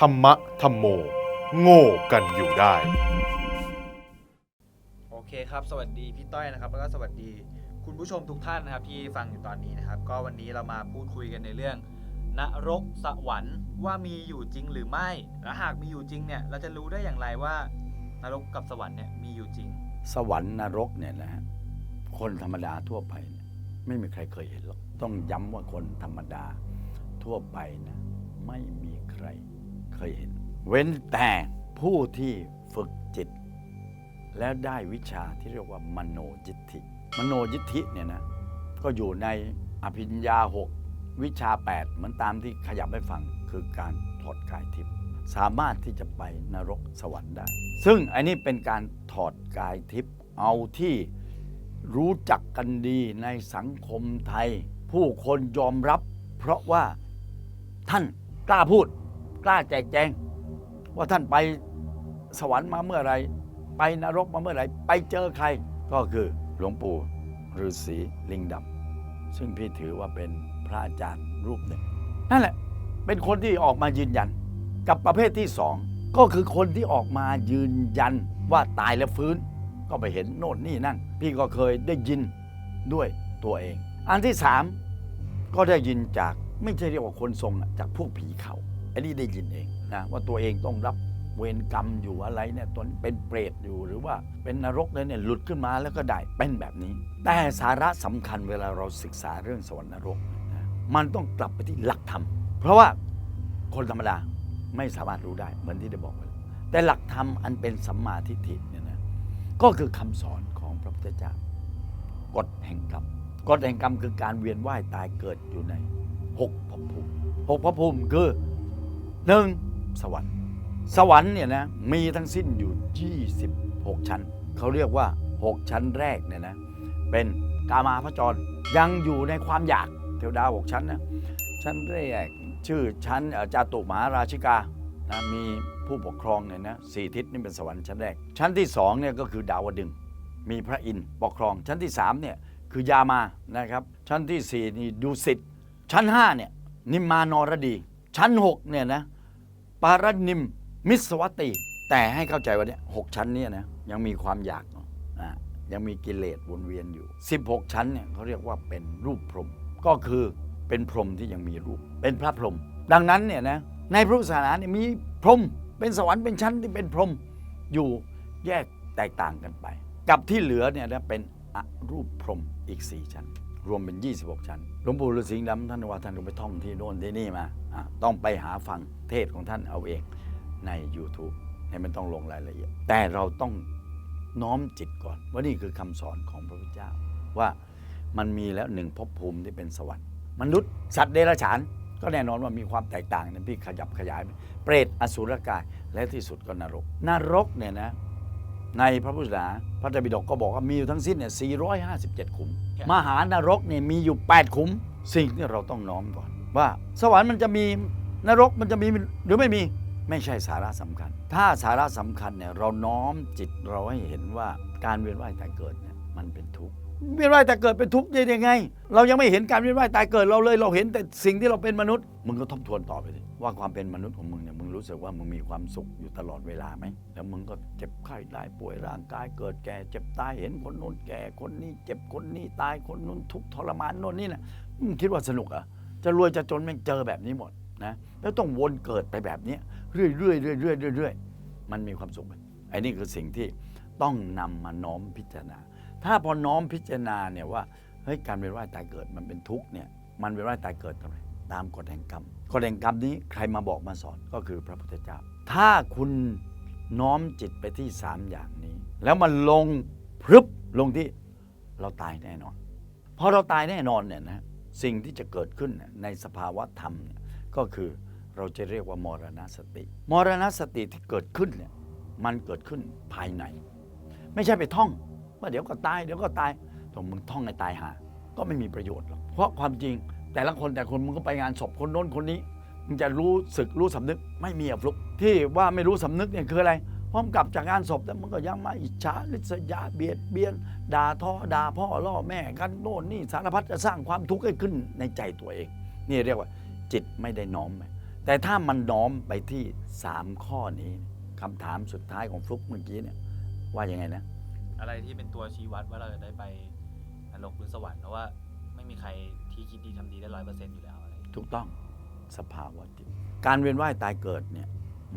ธรรมะธรรมโม โง่กันอยู่ได้ โอเคครับ สวัสดีพี่ต้อยนะครับ แล้วก็สวัสดีคุณผู้ชมทุกท่านนะครับที่ฟังอยู่ตอนนี้นะครับ ก็วันนี้เรามาพูดคุยกันในเรื่อง นรกสวรรค์ว่ามีอยู่จริงหรือไม่ และหากมีอยู่จริงเนี่ยเราจะรู้ได้อย่างไรว่านรกกับสวรรค์เนี่ยมีอยู่จริง สวรรค์นรกเนี่ยนะฮะคนธรรมดาทั่วไปเนี่ยไม่มีใครเคยเห็นหรอก ต้องย้ำว่าคนธรรมดาทั่วไปนะไม่มีใคร เคยเห็น เว้นแต่ผู้ที่ฝึกจิต แล้วได้วิชาที่เรียกว่ามโนยิทธิ มโนยิทธิเนี่ยนะก็อยู่ในอภิญญาหกวิชา 8 เหมือนตามที่ขยับให้ฟังคือการถอดกายทิพย์สามารถที่จะไปนรกสวรรค์ได้ ซึ่งอันนี้เป็นการถอดกายทิพย์เอาที่รู้จักกันดีในสังคมไทย ผู้คนยอมรับ เพราะว่าท่านกล้าพูด กล้าแจกแจง ว่าท่านไปสวรรค์มาเมื่อไร ไปนรกมาเมื่อไร ไปเจอใคร ก็คือหลวงปู่ฤาษีลิงดำซึ่งพี่ถือว่าเป็นพระอาจารย์รูปหนึ่ง นั่นแหละ เป็นคนที่ออกมายืนยัน กับประเภทที่สองก็คือคนที่ออกมายืนยันว่าตายแล้วฟื้น ก็ไปเห็นโน่นนี่นั่น พี่ก็เคยได้ยินด้วยตัวเอง อันที่สามก็ได้ยินจากไม่ใช่เรียกว่าคนทรงจากพวกผีเขา อันนี้ได้ยินเองนะว่าตัวเองต้องรับเวรกรรมอยู่อะไรเนี่ยตนเป็นเปรตอยู่หรือว่าเป็นนรกเลยเนี่ยหลุดขึ้นมาแล้วก็ได้เป็นแบบนี้ แต่สาระสำคัญเวลาเราศึกษาเรื่องสวรรค์นรกนะมันต้องกลับไปที่หลักธรรม เพราะว่าคนธรรมดาไม่สามารถรู้ได้เหมือนที่ได้บอกไปแต่หลักธรรมอันเป็นสัมมาทิฏฐิเนี่ยนะก็คือคำสอนของพระพุทธเจ้ากฎแห่งกรรมกฎแห่งกรรมคือการเวียนว่ายตายเกิดอยู่ในหกภพภูมิหกภพภูมิคือ หนึ่งสวรรค์ สวรรค์เนี่ยนะมีทั้งสิ้นอยู่ 26 ชั้น เขาเรียกว่า 6 ชั้นแรกเนี่ยนะเป็นกามาพระจรยังอยู่ในความอยากเทวดา 6 ชั้นนะชั้นแรกชื่อชั้นเอ่อจาตุมหาราชิกานะมีผู้ปกครองเนี่ยนะสี่ทิศนี่เป็นสวรรค์ชั้นแรก ชั้นที่สองเนี่ยก็คือดาวดึง มีพระอินทร์ปกครอง ชั้นที่สามเนี่ยคือยามานะครับ ชั้นที่สี่นี่ดุสิตชั้นห้าเนี่ยนิมมานรดี ชั้นหกเนี่ยนะ ปารนิมมิสวัตติ แต่ให้เข้าใจว่าเนี่ยหกชั้นเนี่ยนะยังมีความอยากเนะยังมีกิเลสวนเวียนอยู่ 16 ชั้นเนี่ยเขาเรียกว่าเป็นรูปพรหมก็คือเป็นพรหมที่ยังมีรูป เป็นพระพรหมดังนั้นเนี่ยนะในพระพุทธศาสนาเนี่ยมีพรหมเป็นสวรรค์เป็นชั้นที่เป็นพรหมอยู่แยกแตกต่างกันไป กับที่เหลือเนี่ยนะเป็นอรูปพรหมอีก 4 ชั้น รวมเป็น 26 ชั้นหลวงปู่ฤาษีดำท่านว่าท่านต้องไปท่องที่โน่นที่นี่มาต้องไปหาฟังเทศของท่านเอาเองใน YouTube ให้มันต้องลงรายละเอียด แต่เราต้องน้อมจิตก่อน ว่านี่คือคำสอนของพระพุทธเจ้า ว่ามันมีแล้วหนึ่งภพภูมิที่เป็นสวรรค์ มนุษย์สัตว์เดรัจฉาน ก็แน่นอนว่ามีความแตกต่างนะพี่ขยับขยาย เปรตอสุรกายและที่สุดก็นรก นรกเนี่ยนะ ในพระพุทธศาสนาพระไตรปิฎกก็บอกว่ามีอยู่ทั้งสิ้นเนี่ย457 ขุมครับมหานรกเนี่ยมีอยู่ 8 ขุม สิ่งที่เราต้องน้อมก่อน ว่าสวรรค์มันจะมีนรกมันจะมีหรือไม่มีไม่ใช่สาระสำคัญ ถ้าสาระสำคัญเนี่ยเราน้อมจิตเราให้เห็นว่าการเวียนว่ายตายเกิดเนี่ยมันเป็นทุกข์ เวียนว่ายตายเกิดเป็นทุกข์ได้ยังไง เรายังไม่เห็นการเวียนว่ายตายเกิดเราเลย เราเห็นแต่สิ่งที่เราเป็นมนุษย์ มึงก็ทบทวนต่อไปสิว่าความเป็นมนุษย์ของมึงเนี่ยมึงรู้สึกว่ามึงมีความสุขอยู่ตลอดเวลาไหมแล้วมึงก็เจ็บไข้ได้ป่วยร่างกายเกิดแก่เจ็บตายเห็นคนโน้นแก่คนนี้เจ็บคนนี้ตายคนนู้นทุกข์ทรมานโน่นนี่นะมึงคิดว่าสนุกเหรอะจะรวยจะจนแม่งเจอแบบนี้หมดนะแล้วต้องวนเกิดไปแบบนี้ยเรื่อยๆเรื่อยๆเรื่อยๆเรื่อยมันมีความสุขไหมไอ้นี่คือสิ่งที่ต้องนำมาน้อมพิจารณา ถ้าพอน้อมพิจารณาเนี่ยว่าเฮ้ยการเวียนว่ายตายเกิดมันเป็นทุกข์เนี่ยมันเวียนว่ายตายเกิดทำไมตามกฎแห่งกรรมกฎแห่งกรรมนี้ใครมาบอกมาสอนก็คือพระพุทธเจ้า ถ้าคุณน้อมจิตไปที่สามอย่างนี้ แล้วมันลงพรึบลงที่เราตายแน่นอนพอเราตายแน่นอนเนี่ยนะสิ่งที่จะเกิดขึ้นในสภาวะธรรมเนี่ยก็คือเราจะเรียกว่ามรณสติ มรณสติที่เกิดขึ้นเนี่ยมันเกิดขึ้นภายใน ไม่ใช่ไปท่อง ว่าเดี๋ยวก็ตายเดี๋ยวก็ตายตรงมึงท่องในตายหา ก็ไม่มีประโยชน์หรอกเพราะความจริง แต่ละคนแต่คนมึงก็ไปงานศพคนโน้นคนนี้มึงจะรู้สึกรู้สำนึกไม่มีอะฟลุกที่ว่าไม่รู้สำนึกเนี่ยคืออะไรพร้อมกลับจากงานศพแล้วมันก็ยังมาอิจฉาริษยาเบียดเบียนด่าทอด่าพ่อล่อแม่กันโน่นนี่สารพัดจะสร้างความทุกข์ให้ขึ้นในใจตัวเอง นี่เรียกว่า จิตไม่ได้น้อม แต่ถ้ามันน้อมไปที่สามข้อนี้คำถามสุดท้ายของฟลุกเมื่อกี้เนี่ยว่ายังไงนะ อะไรที่เป็นตัวชี้วัดว่าเราจะได้ไปนรกหรือสวรรค์เพราะว่าไม่มีใครที่คิดดีทำดีได้ร้อยเปอร์เซ็นต์อยู่แล้วอะไรถูกต้องสภาวะจิต การเวียนว่ายตายเกิดเนี่ย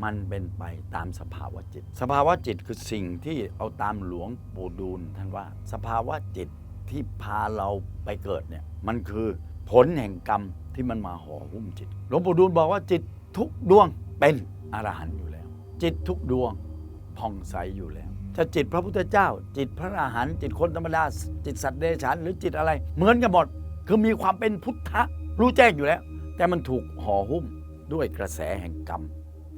มันเป็นไปตามสภาวะจิต สภาวะจิตคือสิ่งที่เอาตามหลวงปู่ดูลท่านว่า สภาวะจิตที่พาเราไปเกิดเนี่ยมันคือผลแห่งกรรมที่มันมาห่อหุ้มจิต หลวงปู่ดูลบอกว่าจิตทุกดวงเป็นอรหันต์อยู่แล้ว จิตทุกดวงผ่องใสอยู่แล้ว ถ้าจิตพระพุทธเจ้า จิตพระอรหันต์จิตคนธรรมดา จิตสัตว์เดรัจฉานหรือจิตอะไร เหมือนกันหมดคือมีความเป็นพุทธะรู้แจ้งอยู่แล้ว แต่มันถูกห่อหุ้มด้วยกระแสแห่งกรรม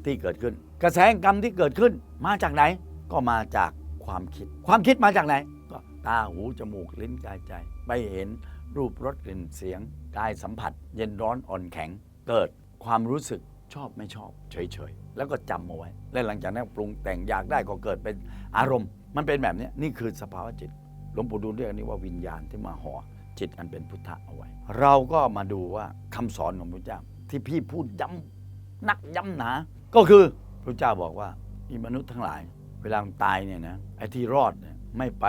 ที่เกิดขึ้น กระแสแห่งกรรมที่เกิดขึ้น มาจากไหนก็มาจากความคิด ความคิดมาจากไหน ก็ตาหูจมูกลิ้นกายใจ ไปเห็นรูปรสกลิ่นเสียงกายสัมผัส เย็นร้อนอ่อนแข็ง เกิดความรู้สึกชอบไม่ชอบ เฉยๆ แล้วก็จำเอาไว้ และหลังจากนั้นปรุงแต่งอยากได้ก็เกิดเป็นอารมณ์ มันเป็นแบบนี้นี่คือสภาวะจิตหลวงปู่ดูลเรียกอันนี้ว่าวิญญาณที่มาห่อจิตอันเป็นพุทธะเอาไว้ เราก็มาดูว่าคำสอนของพระเจ้า ที่พี่พูดย้ำนักย้ำหนา ก็คือพระเจ้าบอกว่ามีมนุษย์ทั้งหลาย เวลามตายเนี่ยนะไอ้ที่รอดเนี่ยไม่ไป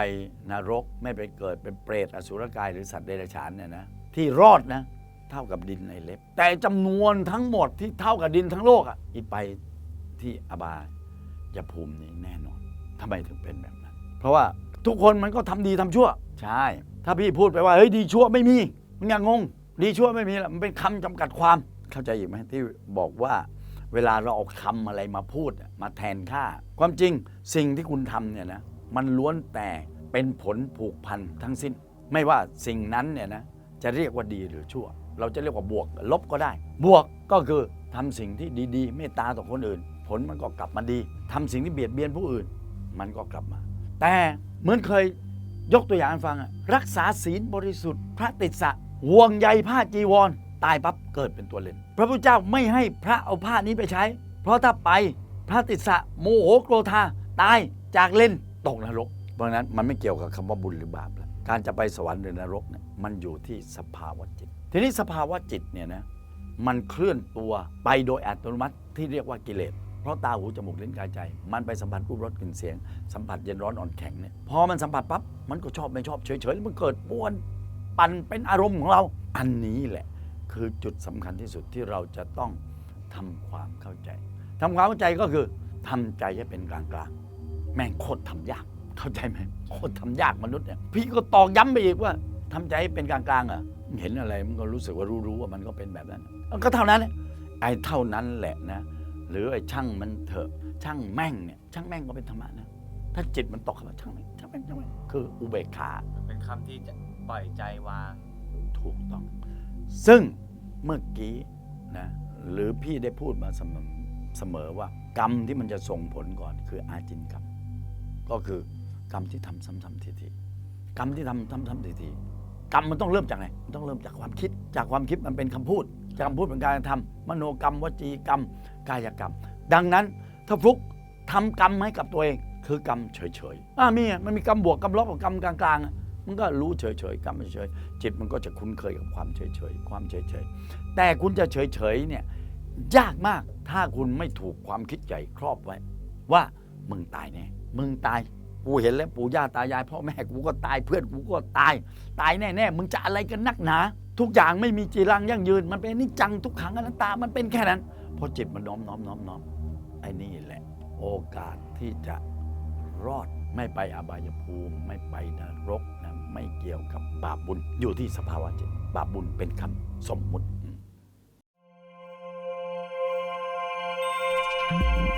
นรก ไม่ไปเกิดเป็นเปรตอสุรกายหรือสัตว์เดรัจฉานเนี่ยนะที่รอดนะเท่ากับดินในเล็บ แต่จำนวนทั้งหมดที่เท่ากับดินทั้งโลกอะอีไป ที่อบายภูมินี้แน่นอนทำไมถึงเป็นแบบนั้น เพราะว่าทุกคนมันก็ทำดีทำชั่ว ใช่ ถ้าพี่พูดไปว่า เฮ้ยดีชั่วไม่มีมึงอย่างงง ดีชั่วไม่มีละมันเป็นคำจำกัดความ เข้าใจอีกไหมที่บอกว่า เวลาเราเอาคำอะไรมาพูดอะมาแทนค่า ความจริงสิ่งที่คุณทำเนี่ยนะ มันล้วนแต่เป็นผลผูกพันทั้งสิ้น ไม่ว่าสิ่งนั้นเนี่ยนะจะเรียกว่าดีหรือชั่ว เราจะเรียกว่าบวกลบก็ได้ บวกก็คือทำสิ่งที่ดี ๆ เมตตาต่อคนอื่น ผลมันก็กลับมาดีทำสิ่งที่เบียดเบียนผู้อื่น มันก็กลับมา แต่เหมือนเคยยกตัวอย่างให้ฟังอะรักษาศีลบริสุทธิ์ พระติดสะห่วงใยผ้าจีวร ตายปั๊บเกิดเป็นตัวเลนพระพุทธเจ้าไม่ให้พระเอาผ้านี้ไปใช้ เพราะถ้าไปพระติดสะโมโหโกรธาตายจากเลนตกนรก เพราะนั้นมันไม่เกี่ยวกับคำว่าบุญหรือบาปแล้วการจะไปสวรรค์หรือนรกเนี่ยมันอยู่ที่สภาวะจิต ทีนี้สภาวะจิตเนี่ยนะมันเคลื่อนตัวไปโดยอัตโนมัติที่เรียกว่ากิเลส เพราะตาหูจมูกลิ้นกายใจ มันไปสัมผัสรูปรสกลิ่นเสียง สัมผัสเย็นร้อนอ่อนแข็งเนี่ยพอมันสัมผัสปั๊บมันก็ชอบไม่ชอบเฉยๆแล้วมันเกิดปวนปั่นเป็นอารมณ์ของเรา อันนี้แหละ คือจุดสำคัญที่สุดที่เราจะต้องทำความเข้าใจทำความเข้าใจก็คือทำใจให้เป็นกลางๆแม่งโคตรทำยาก เข้าใจไหมโคตรทำยากมนุษย์เนี่ยพี่ก็ตอกย้ำไปอีกว่าทำใจให้เป็นกลางๆเหรอเห็นอะไรมันก็รู้สึกว่ารู้ๆว่ามันก็เป็นแบบนั้นก็เท่านั้นไอ้เท่านั้นแหละนะ หรือไอ้ช่างมันเถอะช่างแม่งเนี่ยช่างแม่งก็เป็นธรรมะนะถ้าจิตมันตกเข้ามาช่างแม่งช่างแม่งช่างแม่งคืออุเบกขาเป็นคำที่จะปล่อยใจวาง ถูกต้อง ซึ่งเมื่อกี้นะหรือพี่ได้พูดมาเสมอเสมอว่ากรรมที่มันจะส่งผลก่อนคืออาจินกรรมก็คือกรรมที่ทำซ้ำๆทีๆกรรมที่ทำซ้ำๆทีๆกรรมมันต้องเริ่มจากไหนมันต้องเริ่มจากความคิด จากความคิดมันเป็นคำพูดจากคำพูดเป็นการทำมโนกรรมวจีกรรม กายกรรม ดังนั้นถ้าฟลุกทำกรรมให้กับตัวเองคือกรรมเฉยๆอ่ามีอะมันมีกรรมบวกกรรมลบกับกรรมกลางๆ มันก็รู้เฉยๆกรรมเฉยๆจิตมันก็จะคุ้นเคยกับความเฉยๆความเฉยๆแต่คุณจะเฉยๆเนี่ยยากมากถ้าคุณไม่ถูกความคิดใหญ่ครอบไว้ ว่ามึงตายแน่มึงตายกูเห็นแล้วปู่ย่าตายายพ่อแม่กูก็ตายเพื่อนกูก็ตาย ตายแน่ๆมึงจะอะไรกันนักหนา ทุกอย่างไม่มีจีรังยั่งยืน มันเป็นนิจจังทุกขังอนัตตามันเป็นแค่นั้น เพราะจิตมันน้อมน้อมน้อมน้อมไอ้นี่แหละ โอกาสที่จะรอดไม่ไปอบายภูมิ ไม่ไปนรกนะไม่เกี่ยวกับบาปบุญอยู่ที่สภาวะจิต บาปบุญเป็นคำสมมุติ thank you